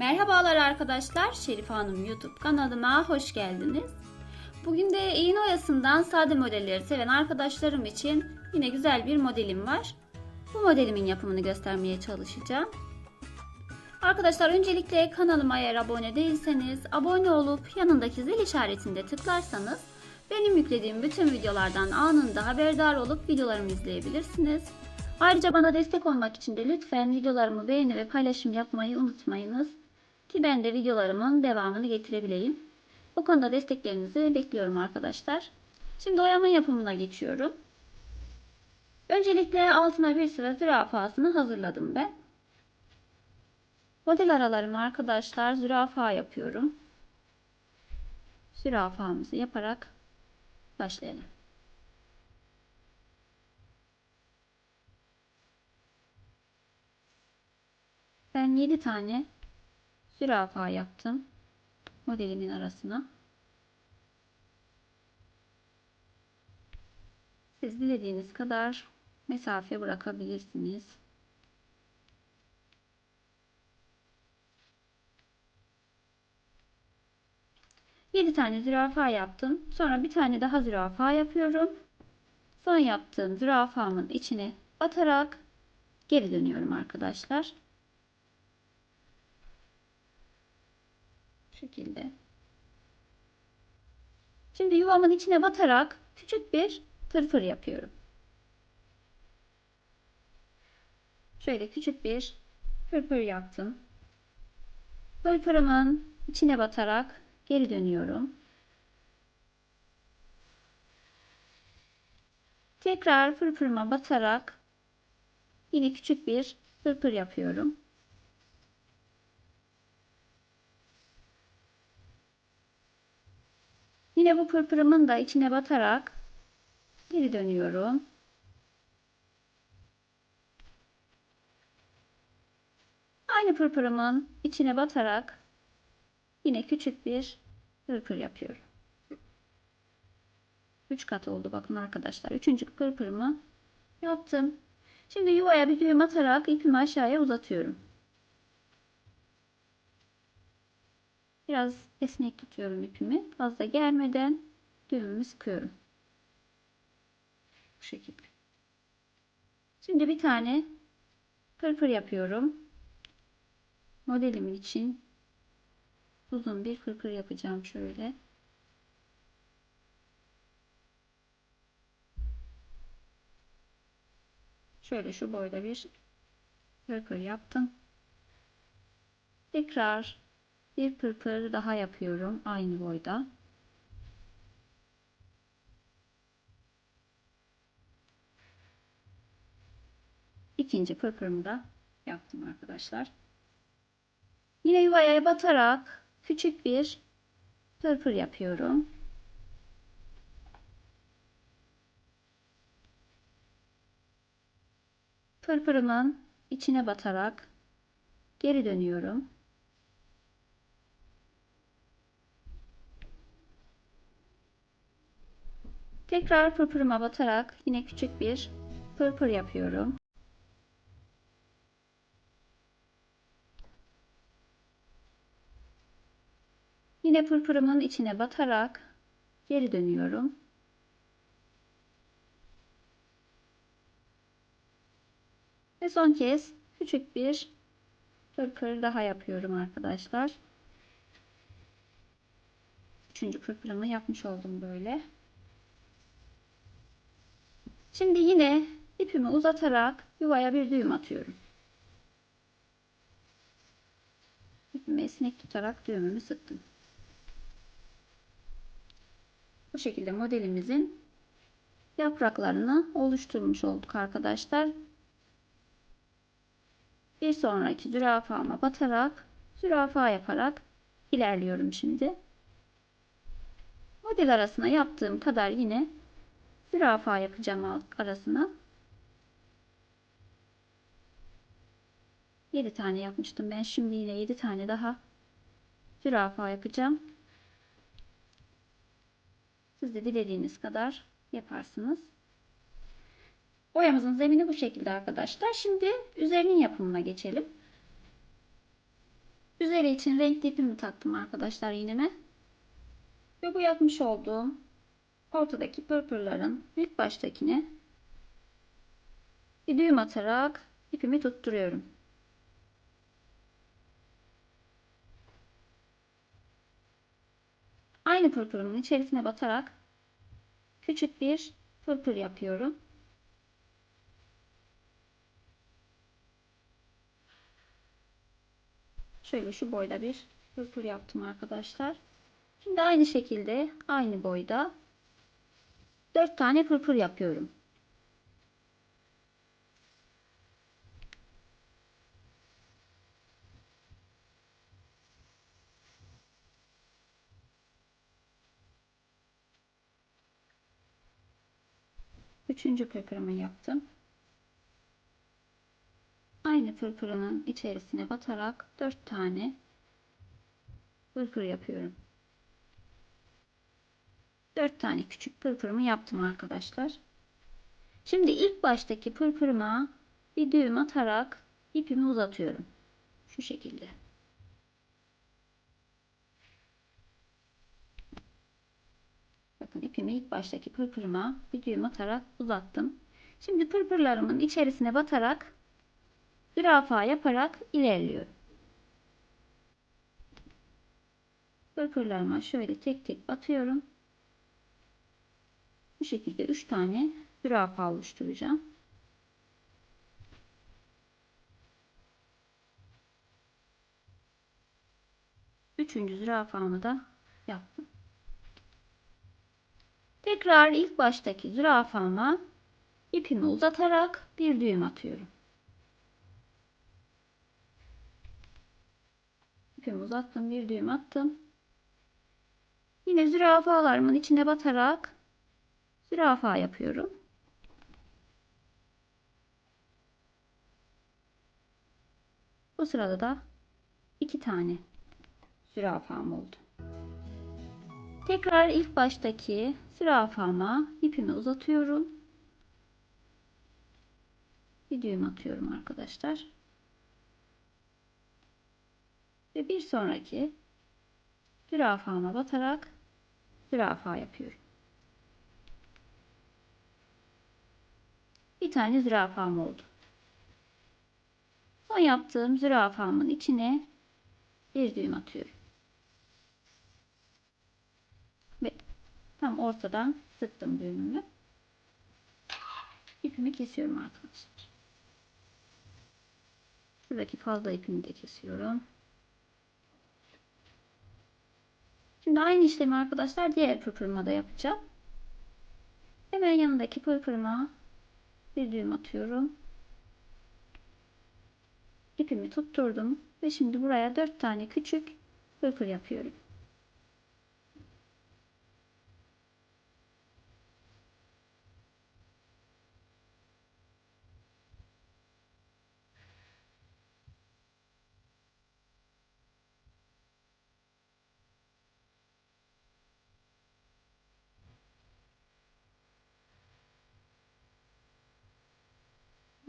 Merhabalar arkadaşlar, Şerife Hanım YouTube kanalıma hoş geldiniz. Bugün de iğne oyasından sade modelleri seven arkadaşlarım için yine güzel bir modelim var. Bu modelimin yapımını göstermeye çalışacağım. Arkadaşlar öncelikle kanalıma eğer abone değilseniz abone olup yanındaki zil işaretinde tıklarsanız benim yüklediğim bütün videolardan anında haberdar olup videolarımı izleyebilirsiniz. Ayrıca bana destek olmak için de lütfen videolarımı beğeni ve paylaşım yapmayı unutmayınız. Ki ben de videolarımın devamını getirebileyim. Bu konuda desteklerinizi bekliyorum arkadaşlar. Şimdi oyamın yapımına geçiyorum. Öncelikle altına bir sıra zürafasını hazırladım ben. Model aralarımı arkadaşlar zürafa yapıyorum. Zürafamızı yaparak başlayalım. Ben 7 tane zürafa yaptım modelimin arasına. Siz dilediğiniz kadar mesafe bırakabilirsiniz. Yedi tane zürafa yaptım. Sonra bir tane daha zürafa yapıyorum. Son yaptığım zürafamın içine batarak geri dönüyorum arkadaşlar. Şekilde. Şimdi yuvamın içine batarak küçük bir fırfır yapıyorum. Şöyle küçük bir fırfır yaptım. Fırfırımın içine batarak geri dönüyorum. Tekrar fırfırıma batarak yine küçük bir fırfır yapıyorum. Yine bu pırpırımın da içine batarak geri dönüyorum. Aynı pırpırımın içine batarak yine küçük bir pırpır yapıyorum. 3 kat oldu bakın arkadaşlar. Üçüncü pırpırımı yaptım. Şimdi yuvaya bir düğüm atarak ipimi aşağıya uzatıyorum. Biraz esnek tutuyorum ipimi. Fazla germeden düğümümü sıkıyorum. Bu şekilde. Şimdi bir tane pırpır yapıyorum. Modelimin için uzun bir pırpır yapacağım şöyle. Şöyle şu boyda bir pırpır yaptım. Tekrar bir pırpır daha yapıyorum aynı boyda. İkinci pırpırımı da yaptım arkadaşlar. Yine yuvaya batarak küçük bir pırpır yapıyorum. Pırpırımın içine batarak geri dönüyorum. Tekrar pırpırıma batarak yine küçük bir pırpır yapıyorum. Yine pırpırımın içine batarak geri dönüyorum. Ve son kez küçük bir pırpır daha yapıyorum arkadaşlar. Üçüncü pırpırımı yapmış oldum böyle. Şimdi yine ipimi uzatarak yuvaya bir düğüm atıyorum. İpimi esnek tutarak düğümümü sıktım. Bu şekilde modelimizin yapraklarını oluşturmuş olduk arkadaşlar. Bir sonraki zürafama batarak zürafa yaparak ilerliyorum şimdi. Model arasına yaptığım kadar yine zürafa yapacağım arasına. 7 tane yapmıştım ben. Şimdi yine 7 tane daha zürafa yapacağım. Siz de dilediğiniz kadar yaparsınız. Boyamızın zemini bu şekilde arkadaşlar. Şimdi üzerinin yapımına geçelim. üzeri için renkli ipimi taktım arkadaşlar iğneme. Ve bu yapmış olduğum ortadaki pırpırların ilk baştakine bir düğüm atarak ipimi tutturuyorum. Aynı pırpırımın içerisine batarak küçük bir pırpır yapıyorum. Şöyle şu boyda bir pırpır yaptım arkadaşlar. Şimdi aynı şekilde aynı boyda 4 tane pırpır yapıyorum. Üçüncü pırpırımı yaptım. Aynı pırpırının içerisine batarak 4 tane pırpır yapıyorum. 4 tane küçük pırpırımı yaptım arkadaşlar. Şimdi ilk baştaki pırpırıma bir düğüm atarak ipimi uzatıyorum. Şu şekilde. Bakın ipimi ilk baştaki pırpırıma bir düğüm atarak uzattım. Şimdi pırpırlarımın içerisine batarak zürafa yaparak ilerliyorum. Pırpırlarıma şöyle tek tek batıyorum. Bu şekilde 3 tane zürafa oluşturacağım. Üçüncü zürafamı da yaptım. Tekrar ilk baştaki zürafama ipimi uzatarak bir düğüm atıyorum. İpimi uzattım, bir düğüm attım. Yine zürafalarımın içine batarak zürafa yapıyorum. Bu sırada da iki tane zürafam oldu. Tekrar ilk baştaki zürafama ipimi uzatıyorum. Bir düğüm atıyorum arkadaşlar. Ve bir sonraki zürafama batarak zürafa yapıyorum. Bir tane zürafam oldu. Son yaptığım zürafamın içine bir düğüm atıyorum. Ve tam ortadan sıktım düğümümü. İpimi kesiyorum arkadaşlar. Şuradaki fazla ipimi de kesiyorum. Şimdi aynı işlemi arkadaşlar diğer pırpırıma da yapacağım. Hemen yanındaki pırpırıma bir düğüm atıyorum. İpimi tutturdum ve şimdi buraya 4 tane küçük pırpır yapıyorum.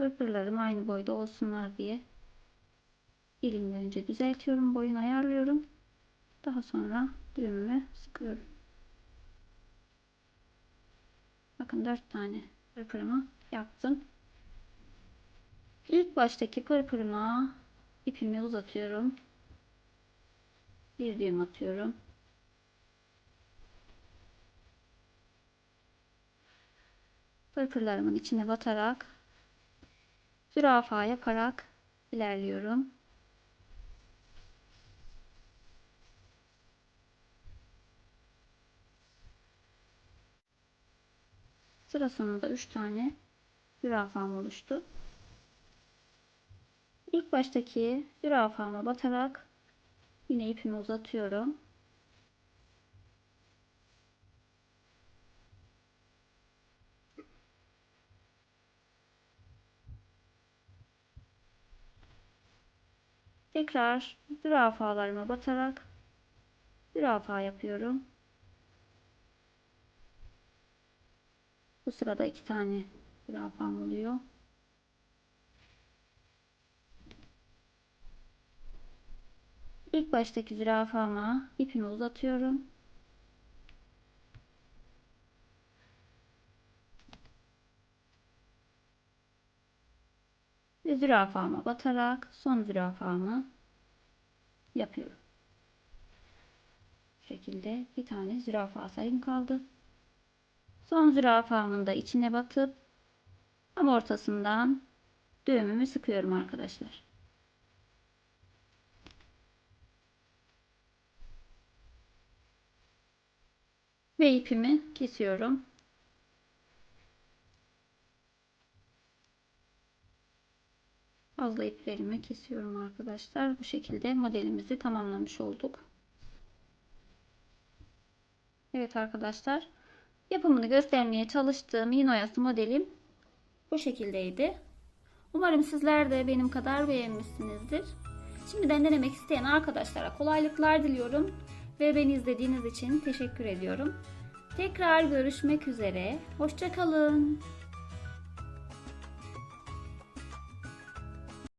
Pırpırlarım aynı boyda olsunlar diye elimle önce düzeltiyorum. Boyunu ayarlıyorum. Daha sonra düğümüme sıkıyorum. Bakın 4 tane pırpırımı yaptım. İlk baştaki pırpırıma ipimi uzatıyorum. Bir düğüm atıyorum. Pırpırlarımın içine batarak zürafa yaparak ilerliyorum. Sıra sonunda 3 tane zürafam oluştu. İlk baştaki zürafama batarak yine ipimi uzatıyorum. Tekrar zürafalarıma batarak zürafa yapıyorum. Bu sırada iki tane zürafam oluyor. İlk baştaki zürafama ipimi uzatıyorum. Ve zürafama batarak son zürafamı yapıyorum. Bu şekilde bir tane zürafa sayım kaldı. Son zürafamın da içine batıp tam ortasından düğümümü sıkıyorum arkadaşlar. Ve ipimi kesiyorum. Fazla iplerimi kesiyorum arkadaşlar. Bu şekilde modelimizi tamamlamış olduk. Evet arkadaşlar. Yapımını göstermeye çalıştığım yün oyası modelim bu şekildeydi. Umarım sizler de benim kadar beğenmişsinizdir. Şimdiden denemek isteyen arkadaşlara kolaylıklar diliyorum. Ve beni izlediğiniz için teşekkür ediyorum. Tekrar görüşmek üzere. Hoşçakalın.